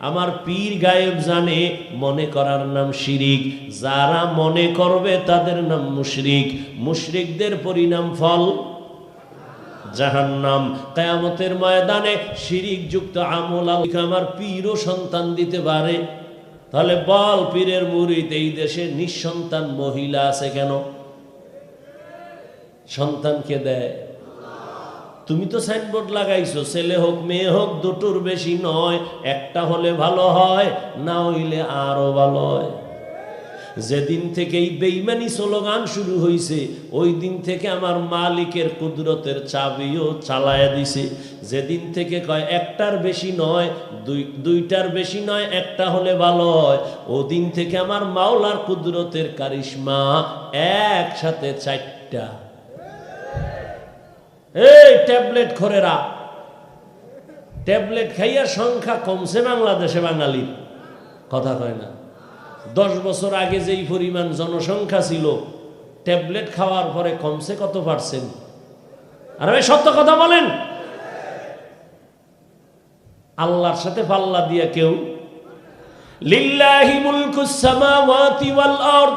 আমার পীর গায়েব জানে, মনে করার নাম শিরিক। যারা মনে করবে তাদের নাম মুশরিক। মুশরিকদের পরিণাম ফল? জাহান্নাম। কেয়ামতের ময়দানে শিরিক যুক্ত আমল আমার পীরও সন্তান দিতে পারে। তাহলে বল, পীরের মুরিদ এই দেশে নিঃসন্তান মহিলা আছে কেন? সন্তানকে দেয়। তুমি তো সাইনবোর্ড লাগাইছো, ছেলে হোক, মেয়ে হোক, দুটোর বেশি নয়, একটা হলে ভালো হয়, না হইলে আরও ভালো হয়। যেদিন থেকে এই বেইমানি স্লোগান শুরু হয়েছে ওই দিন থেকে আমার মালিকের কুদরতের চাবিও চালায়া দিছে। যেদিন থেকে কয়, একটার বেশি নয়, দুই, দুইটার বেশি নয়, একটা হলে ভালো হয়, ওদিন থেকে আমার মাওলার কুদরতের কারিশমা একসাথে চারটা। এই ট্যাবলেট খোরেরা ট্যাবলেট খাইয়ার সংখ্যা কমছে বাংলাদেশে বাঙালির। কথা কয় না। দশ বছর আগে যেই পরিমাণ জনসংখ্যা ছিল, ট্যাবলেট খাওয়ার পরে কমছে কত পার্সেন্ট? আর ভাই, সত্য কথা বলেন। আল্লাহর সাথে পাল্লা দিয়া কেউ, লিল্লাহি মুলকুস সামাওয়াতি ওয়াল আরদ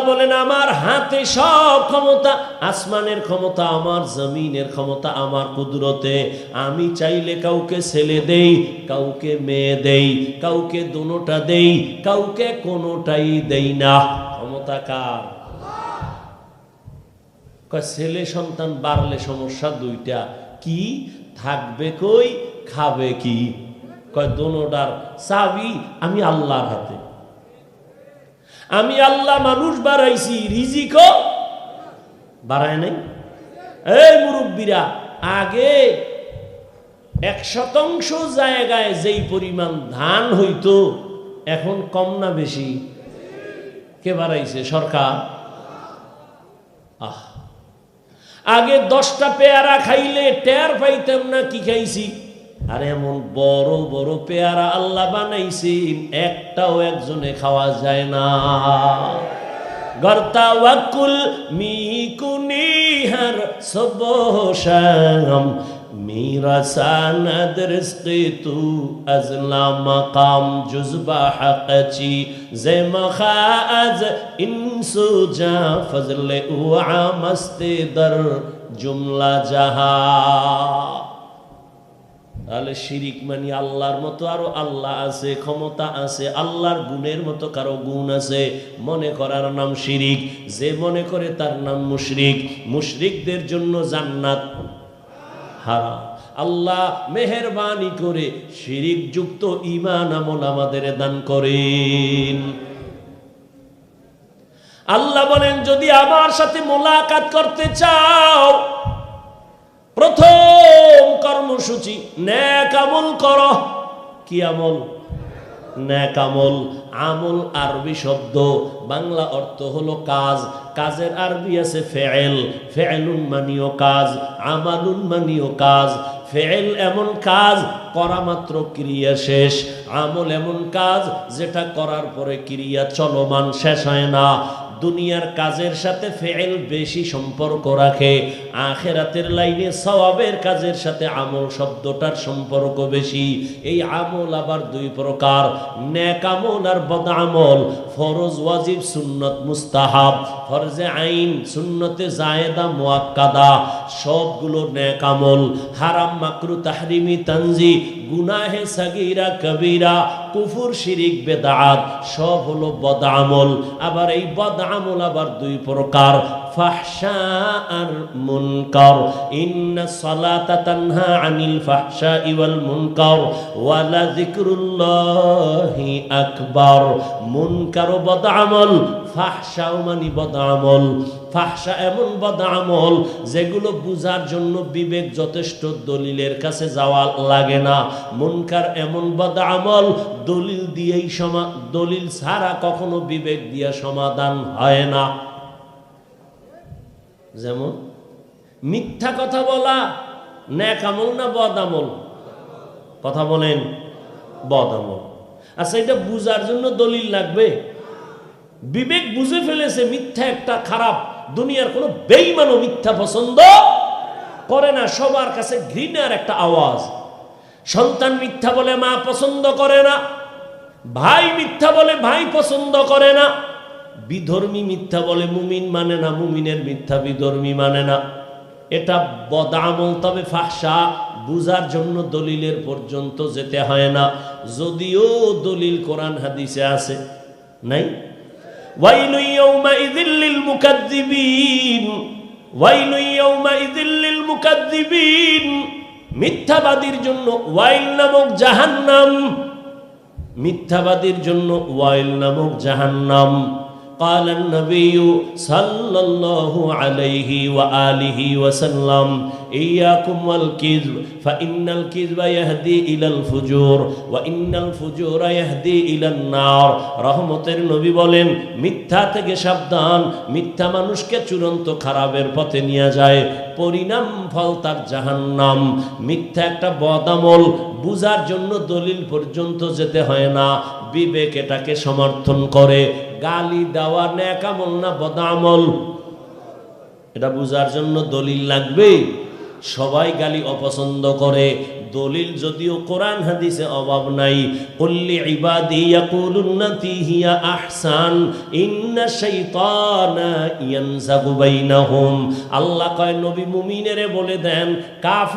আল্লাহ বলেন, আমার হাতে সব ক্ষমতা, আসমানের ক্ষমতা, আমার জমিনের ক্ষমতা, আমার কুদরতে। আমি চাইলে কাউকে ছেলে দেই, কাউকে মেয়ে দেই, কাউকে দুনোটা দেই, কাউকে কোনোটাই দেই না। ক্ষমতা কার? ছেলে সন্তান বাড়লে সমস্যা দুইটা। কি? থাকবে কই? খাবে কি? কয়, দোনোটার চাবি আমি আল্লাহর হাতে। আমি আল্লাহ মানুষ বাড়াইছি, রিজিকও বাড়ায় নাই। এই মুরব্বীরা, আগে এক শতাংশ জায়গায় যেই পরিমাণ ধান হইতো, এখন কম না বেশি? কে বাড়াইছে? সরকার? আহ। আগে দশটা পেয়ারা খাইলে টের পাইতাম না কি খাইছি। আর এমন বড় বড় পেয়ারা আল্লাহ বানাইছি একটাও একজনে খাওয়া যায় না গর্তা ওয়াকুল মিকুনি হর সবশাম میرا ساند رزق تو از لا مقام جز با حق چی زم از انسو جا فضل او عامست در جملا جہا তাহলে শিরিক মানি আল্লাহর মতো আরও আল্লাহ আছে, ক্ষমতা আছে, আল্লাহর গুণের মতো কারও গুণ আছে। মনে করার নাম শিরিক। যে মনে করে তার নাম মুশরিক, মুশরিকদের জন্য জান্নাত হারা আল্লাহ মেহরবানি করে শিরিক যুক্ত ইমান আমল আমাদের দান করেন। আল্লাহ বলেন, যদি আমার সাথে মোলাকাত করতে চাও কর্মসূচি, ন্যাক আমল কর। কি আমল? ন্যাক আমল। আমল আরবি শব্দ। বাংলা অর্থ হলো কাজ। কাজের আরবি আছে ফেয়েল। ফেয়েলুন মানিও কাজ, আমালুন মানিও কাজ। ফেল এমন কাজ, করা মাত্র ক্রিয়া শেষ। আমল এমন কাজ, যেটা করার পরে ক্রিয়া চলমান শেষ হয় না। দুনিয়ার কাজের সাথে ফেল বেশি সম্পর্ক রাখে। আখেরাতের লাইনে সওয়াবের কাজের সাথে আমল শব্দটার সম্পর্ক বেশি। এই আমল আবার দুই প্রকার ন্যাক আমল আর বদ আমল। ফরজ, ওয়াজিব, সুন্নত, মুস্তাহাব। ফরজে আইন, সুন্নতে জায়েদা, মোয়াক্কাদা। সবগুলো ন্যাক আমল। হারাম, মাকরু, তাহরিমি, তানজি গুনাহে সাগিরা, কবিরা, কুফুর, শিরিক, বেদাত, সব হলো বদ আমল আবার এই বদ আমল আবার দুই প্রকার। মুনকার। ইন্নাস সালাতা তানহা আনিল ওয়াল মুনকার। ওয়া লাযিকরুল্লাহি আকবার। মুনকার ও বদআমল, ফাহশাও বদআমল। ফাহশা এমন যেগুলো বুঝার জন্য বিবেক যথেষ্ট, দলিলের কাছে যাওয়া লাগে না। মুনকার এমন বদআমল, দলিল দিয়েই সমা, দলিল ছাড়া কখনো বিবেক দিয়ে সমাধান হয় না। যেমন, মিথ্যা কথা বলা ন্যাক আমল না বদ আমল কথা বলেন বদ আমল আচ্ছা এটা বুঝার জন্য দলিল লাগবে। বিবেক বুঝে ফেলেছে মিথ্যা একটা খারাপ, দুনিয়ার কোনো বেইমানও মিথ্যা পছন্দ করে না, সবার কাছে ঘৃণার একটা আওয়াজ। সন্তান মিথ্যা বলে মা পছন্দ করে না, ভাই মিথ্যা বলে ভাই পছন্দ করে না। বিধর্মী মিথ্যা বলে, মুমিন মানে না, মুমিনের মিথ্যা বিধর্মী মানে না। এটা বদামল, তবে ফাঁসা বুঝার জন্য দলিলের পর্যন্ত যেতে হয় না। যদিও দলিল কোরআন হাদিসে আছে। নাই? মিথ্যাবাদীর জন্য ওয়াইল নামক জাহান্নাম, মিথ্যাবাদীর জন্য ওয়াইল নামক জাহান্নাম। قال النبي صلى الله عليه وآله وسلم إياكم والكذب فإن الكذب يهدي إلى الفجور وإن الفجور يهدي إلى النار রহমতের নবী বলেন মিথ্যা থেকে সাবধান মিথ্যা মানুষকে চূড়ান্ত খারাপের পথে নিয়ে যায় পরিণাম ফল তার জাহান্নাম মিথ্যা একটা বদামল বুঝার জন্য দলিল পর্যন্ত যেতে হয় না বিবেক এটাকে সমর্থন করে গালি দেওয়া ন্যাকামল না বদামল এটা বুঝার জন্য দলিল লাগবে সবাই গালি অপছন্দ করে। দলিল যদিও কোরআন হাদিসে অভাব নাই। কুল্লি ইবাদি ইয়াকুলুন্নতি হিয়া আহসান। ইন্না শাইতানা ইয়ানজাগু বাইনাহুম। আল্লাহ কয়, নবী মুমিনেরে বলে দেন, কাফির